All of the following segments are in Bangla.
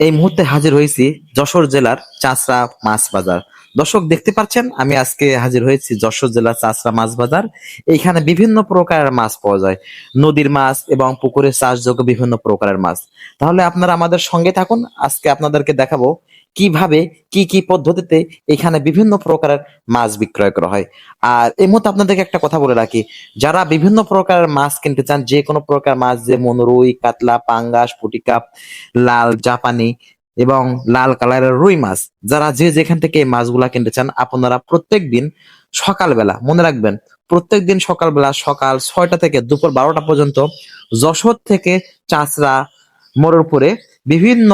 এই মুহূর্তে হাজির হয়েছি যশোর জেলার চাষরা মাছ বাজার। দর্শক দেখতে পাচ্ছেন, আমি আজকে হাজির হয়েছি যশোর জেলার চাষরা মাছ বাজার। এইখানে বিভিন্ন প্রকারের মাছ পাওয়া যায়। নদীর মাছ এবং পুকুরে চাষযোগ্য বিভিন্ন প্রকারের মাছ। তাহলে আপনারা আমাদের সঙ্গে থাকুন, আজকে আপনাদেরকে দেখাবো কীভাবে, কি কি পদ্ধতিতে এখানে বিভিন্ন প্রকারের মাছ বিক্রয় করা হয়। আর এই মুহূর্তে আপনাদেরকে একটা কথা বলে রাখি, যারা বিভিন্ন প্রকারের মাছ কিনতে চান, যে কোনো প্রকার মাছ, যেমন রুই, কাতলা, পাঙ্গাস পুটিকাপ লাল, জাপানি এবং লাল কালারের রুই মাছ। যারা যে যেখান থেকে এই মাছগুলা কিনতে চান, আপনারা প্রত্যেক দিন সকালবেলা, মনে রাখবেন প্রত্যেক দিন সকালবেলা সকাল ছয়টা থেকে দুপুর বারোটা পর্যন্ত যশোর থেকে চাচরা মোড়রপুরে বিভিন্ন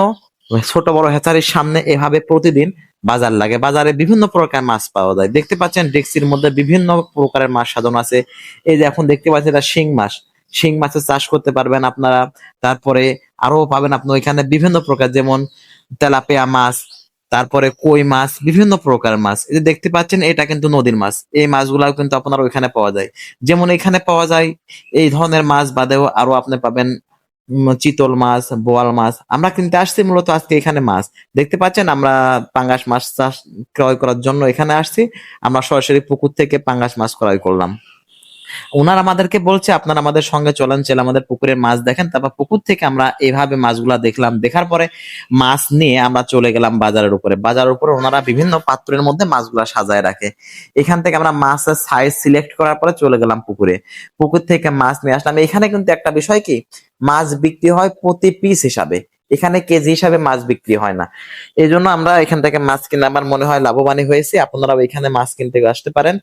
ছোট বড় হেচারির সামনে এভাবে প্রতিদিন বাজার লাগে। বাজারে বিভিন্ন প্রকার মাছ পাওয়া যায়। দেখতে পাচ্ছেন, ডেক্সির মধ্যে বিভিন্ন প্রকারের মাছ সাজানো আছে। এই যে এখন দেখতে পাচ্ছেন, এটা শিং মাছ। শিং মাছের চাষ করতে পারবেন আপনারা। তারপরে আরও পাবেন আপনার ওইখানে বিভিন্ন প্রকার, যেমন তেলাপিয়া মাছ, তারপরে কই মাছ, বিভিন্ন প্রকার মাছ। এই যে দেখতে পাচ্ছেন, এটা কিন্তু নদীর মাছ। এই মাছগুলাও কিন্তু আপনার ওইখানে পাওয়া যায়। যেমন এখানে পাওয়া যায়, এই ধরনের মাছ বাদেও আরও আপনি পাবেন চিতল মাছ, বোয়াল মাছ। আমরা কিনতে আসছি মূলত আজকে এখানে মাছ। দেখতে পাচ্ছেন, আমরা পাঙ্গাস মাছ চাষ ক্রয় করার জন্য এখানে আসছি। আমরা সরাসরি পুকুর থেকে পাঙ্গাস মাছ ক্রয় করলাম। ওনার আমাদেরকে বলছে, আপনারা আমাদের সঙ্গে চলেন, চলে আমাদের পুকুরের মাছ দেখেন। তারপর পুকুর থেকে আমরা এইভাবে মাছগুলা দেখলাম। দেখার পরে মাছ নিয়ে আমরা চলে গেলাম বাজারের উপরে। বাজারের উপরে ওনারা বিভিন্ন পাত্রের মধ্যে মাছগুলা সাজায় রাখে। এখান থেকে আমরা মাছের সাইজ সিলেক্ট করার পরে চলে গেলাম পুকুরে। পুকুর থেকে মাছ নিয়ে আসলাম। এখানে কিন্তু একটা বিষয় কি? মাছ বিক্রি হয় প্রতি পিস হিসাবে। এখানে কেজি হিসাবে মাছ বিক্রি হয় না। এই জন্য আমরা এখান থেকে মাছ কিনে, আমার মনে হয় লাভবানই হয়েছে। আপনারা এখানে মাছ কিনতে আসতে পারেন।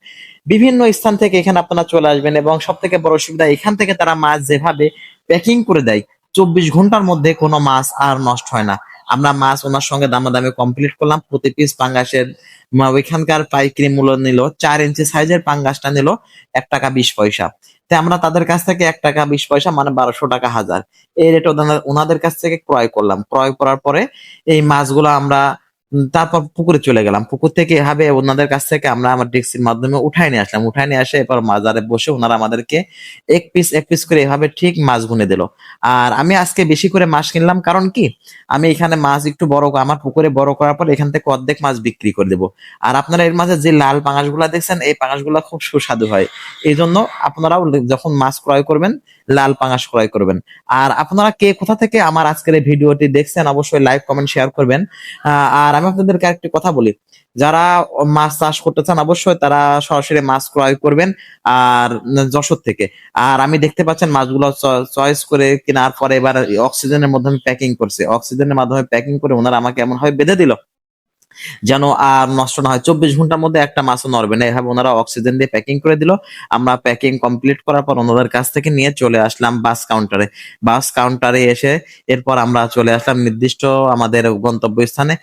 বিভিন্ন স্থান থেকে এখানে আপনারা চলে আসবেন এবং সব থেকে বড় সুবিধা এখান থেকে তারা মাছ যেভাবে প্যাকিং করে দেয়, চব্বিশ ঘণ্টার মধ্যে কোনো মাছ আর নষ্ট হয় না। আমরা মাছ ওনার সঙ্গে দামাদামি কমপ্লিট করলাম। প্রতি পিস পাঙ্গাসের ওইখানকার পাইকারি মূল্য নিল, চার ইঞ্চি সাইজের পাঙ্গাসটা নিল এক টাকা বিশ পয়সা। তাই আমরা তাদের কাছ থেকে এক টাকা বিশ পয়সা মানে বারোশো টাকা হাজার। এই রেট ওনাদের কাছ থেকে ক্রয় করলাম। ক্রয় করার পরে এই মাছগুলো আমরা তারপর পুকুরে চলে গেলাম। পুকুর থেকে এভাবে ওনাদের কাছ থেকে আমরা আমার ডেক্সির মাধ্যমে উঠাই নিয়ে আসলাম। উঠাই নিয়ে আসে এরপর বাজারে বসে ওনারা আমাদেরকে এক পিস এক পিস করে এভাবে ঠিক মাছ গুনে দিল। আর আমি আজকে বেশি করে মাছ কিনলাম, কারণ কি? আমি এখানে মাছ একটু বড় আমার পুকুরে বড় করার পর এখান থেকে অর্ধেক মাছ বিক্রি করে দেবো। আর আপনারা এর মাঝে যে লাল পাঙাশ পাঙাশগুলা দেখছেন, এই পাঙাশ পাঙাশগুলা খুব সুস্বাদু হয়। এই জন্য আপনারাও যখন মাছ ক্রয় করবেন, লাল পাঙাশ ক্রয় করবেন। আর আপনারা কে কোথা থেকে আমার আজকের এই ভিডিওটি দেখছেন, অবশ্যই লাইক কমেন্ট শেয়ার করবেন। আর আমি আপনাদেরকে একটি কথা বলি। যারা মাছ চাষ করতে চান, অবশ্যই তারা সরাসরি মাছ ক্রয় করবেন আর যশোর থেকে। আর আমি দেখতে পাচ্ছেন মাছগুলো চয়েস করে কেনার পরে এবার অক্সিজেনের মাধ্যমে প্যাকিং করছে। অক্সিজেনের মাধ্যমে প্যাকিং করে ওনারা আমাকে এমন ভাবে বেঁধে দিল যেন আর নষ্ট না হয়। চব্বিশ ঘণ্টার মধ্যে একটা মাছও নড়বে না। এভাবে ওনারা অক্সিজেন দিয়ে প্যাকিং করে দিল। আমরা প্যাকিং কমপ্লিট করার পর ওনাদের কাছ থেকে নিয়ে চলে আসলাম বাস কাউন্টারে। বাস কাউন্টারে এসে এরপর আমরা চলে আসলাম নির্দিষ্ট আমাদের গন্তব্য স্থানে